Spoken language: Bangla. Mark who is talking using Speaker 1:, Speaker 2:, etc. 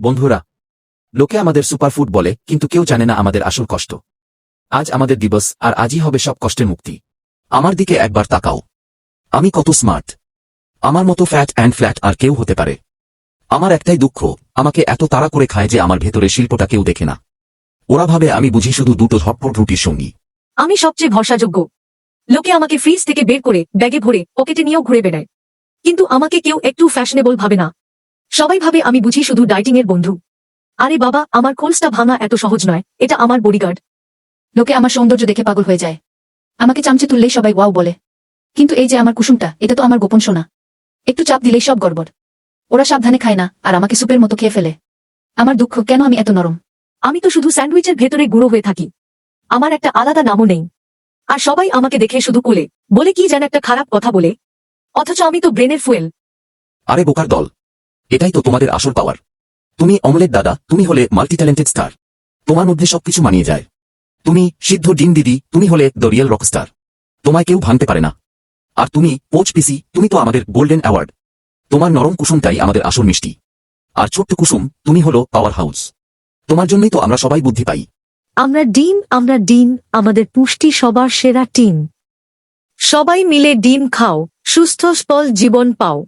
Speaker 1: বন্ধুরা, লোকে আমাদের সুপারফুড বলে, কিন্তু কেউ জানে না আমাদের আসল কষ্ট। আজ আমাদের দিবস, আর আজই হবে সব কষ্টের মুক্তি। আমার দিকে একবার তাকাও। আমি কত স্মার্ট। আমার মতো ফ্যাট অ্যান্ড ফ্ল্যাট আর কেউ হতে পারে। আমার একটাই দুঃখ, আমাকে এত তাড়া করে খায় যে আমার ভেতরে শিল্পটা কেউ দেখে না। ওরা ভাবে আমি বুঝি শুধু দুটো ঝটপট রুটির সঙ্গী।
Speaker 2: আমি সবচেয়ে ভরসাযোগ্য। লোকে আমাকে ফ্রিজ থেকে বের করে, ব্যাগে ভরে, পকেটে নিয়েও ঘুরে বেড়ায়। কিন্তু আমাকে কেউ একটু ফ্যাশনেবল ভাবে না। সবাই ভাবে আমি বুঝি শুধু ডাইটিং এর বন্ধু। আরে বাবা, আমার খোলসটা ভাঙা এত সহজ নয়, এটা আমার বডিগার্ড
Speaker 3: লোকে আমার সৌন্দর্য দেখে পাগল হয়ে যায়। আমাকে চামচে তুললেই সবাই ওয়াও বলে। কিন্তু এই যে আমার কুসুমটা, এটা তো আমার গোপন সোনা। একটু চাপ দিলেই সব গড়বড়। ওরা সাবধানে খায় না, আর আমাকে সুপের মতো খেয়ে ফেলে। আমার দুঃখ, কেন আমি এত নরম?
Speaker 2: আমি তো শুধু স্যান্ডউইচের ভেতরে গুঁড়ো হয়ে থাকি। আমার একটা আলাদা নামও নেই। আর সবাই আমাকে দেখে শুধু কোলে, বলে কি যেন একটা খারাপ কথা বলে। অথচ আমি তো ব্রেনের ফুয়েল।
Speaker 1: আরে বোকার দল। এটাই তো তোমাদের আসল পাওয়ার তুমি অমলেট দাদা, তুমি হলে মাল্টি ট্যালেন্টেড স্টার তোমার মধ্যে সবকিছু মানিয়ে যায়। তুমি সিদ্ধ ডিম দিদি, তুমি হলে দ্য রিয়েল রকস্টার তোমায় কেউ ভাঙতে পারে না। আর তুমি পোচ পিসি তুমি তো আমাদের গোল্ডেন অ্যাওয়ার্ড তোমার নরম কুসুমটাই আমাদের আসল মিষ্টি। আর ছোট্ট কুসুম, তুমি হলো পাওয়ার হাউস তোমার জন্যই তো আমরা সবাই বুদ্ধি পাই।
Speaker 2: আমরা ডিম আমরা ডিম, আমাদের পুষ্টি সবার সেরা টিম। সবাই মিলে ডিম খাও, সুস্থ স্পল জীবন পাও।